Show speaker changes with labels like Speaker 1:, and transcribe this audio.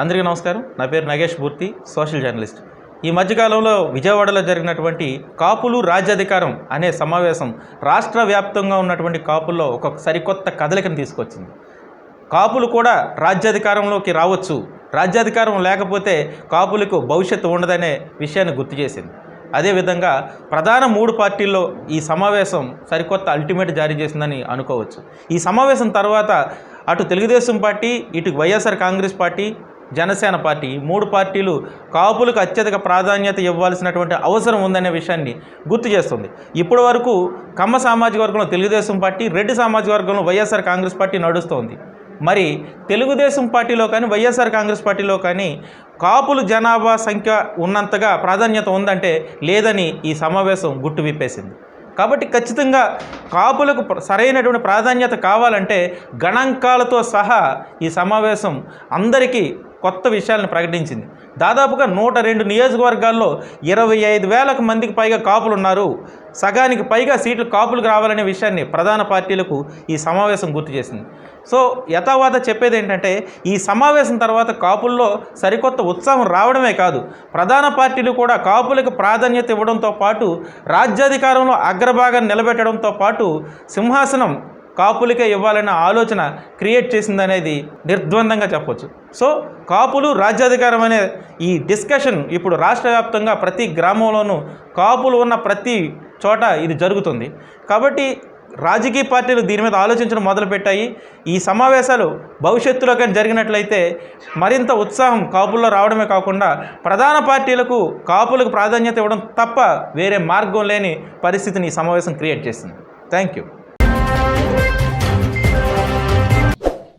Speaker 1: అందరికీ నమస్కారం. నా పేరు నగేష్ మూర్తి సోషల్ జర్నలిస్ట్. ఈ మధ్యకాలంలో విజయవాడలో జరిగినటువంటి కాపులు రాజ్యాధికారం అనే సమావేశం రాష్ట్ర వ్యాప్తంగా ఉన్నటువంటి కాపుల్లో ఒక సరికొత్త కదలికను తీసుకొచ్చింది. కాపులు కూడా రాజ్యాధికారంలోకి రావచ్చు. రాజ్యాధికారం లేకపోతే కాపులకు భవిష్యత్తు ఉండదనే విషయాన్ని గుర్తు చేసింది. అదేవిధంగా ప్రధాన మూడు పార్టీల్లో ఈ సమావేశం సరికొత్త అల్టిమేట్ జారీ చేసిందని అనుకోవచ్చు. ఈ సమావేశం తర్వాత అటు తెలుగుదేశం పార్టీ ఇటు YSR Congress party Janasena party. ఈ మూడు పార్టీలు కాపులకు అత్యధిక ప్రాధాన్యత ఇవ్వాల్సినటువంటి అవసరం ఉందనే విషయాన్ని గుర్తు చేస్తుంది. ఇప్పటి వరకు కమ్మ సామాజిక వర్గంలో తెలుగుదేశం పార్టీ రెడ్డి సామాజిక వర్గంలో వైఎస్ఆర్ కాంగ్రెస్ పార్టీ నడుస్తోంది. మరి తెలుగుదేశం పార్టీలో కానీ వైఎస్ఆర్ కాంగ్రెస్ పార్టీలో కానీ కాపులు జనాభా సంఖ్య ఉన్నంతగా ప్రాధాన్యత ఉందంటే లేదని ఈ సమావేశం గుట్టు విప్పేసింది. కాబట్టి ఖచ్చితంగా కాపులకు సరైనటువంటి ప్రాధాన్యత కావాలంటే గణాంకాలతో సహా ఈ సమావేశం అందరికీ కొత్త విషయాలను ప్రకటించింది. దాదాపుగా నూట రెండు నియోజకవర్గాల్లో ఇరవై ఐదు వేలకు మందికి పైగా కాపులు ఉన్నారు సగానికి పైగా సీట్లు కాపులకు రావాలనే విషయాన్ని ప్రధాన పార్టీలకు ఈ సమావేశం గుర్తు చేసింది. సో యథావాత చెప్పేది ఏంటంటే ఈ సమావేశం తర్వాత కాపుల్లో సరికొత్త ఉత్సాహం రావడమే కాదు. ప్రధాన పార్టీలు కూడా కాపులకు ప్రాధాన్యత ఇవ్వడంతో పాటు రాజ్యాధికారంలో అగ్రభాగాన్ని నిలబెట్టడంతో పాటు సింహాసనం కాపులకే ఇవ్వాలన్న ఆలోచన క్రియేట్ చేసిందనేది నిర్ద్వందంగా చెప్పవచ్చు సో కాపులు రాజ్యాధికారం అనే ఈ డిస్కషన్ ఇప్పుడు రాష్ట్ర వ్యాప్తంగా ప్రతి గ్రామంలోనూ కాపులు ఉన్న ప్రతి చోట ఇది జరుగుతుంది. కాబట్టి రాజకీయ పార్టీలు దీని మీద ఆలోచించడం మొదలుపెట్టాయి. ఈ సమావేశాలు భవిష్యత్తులో కానీ జరిగినట్లయితే మరింత ఉత్సాహం కాపుల్లో రావడమే కాకుండా ప్రధాన పార్టీలకు కాపులకు ప్రాధాన్యత ఇవ్వడం తప్ప వేరే మార్గం లేని పరిస్థితిని ఈ సమావేశం క్రియేట్ చేసింది. Thank you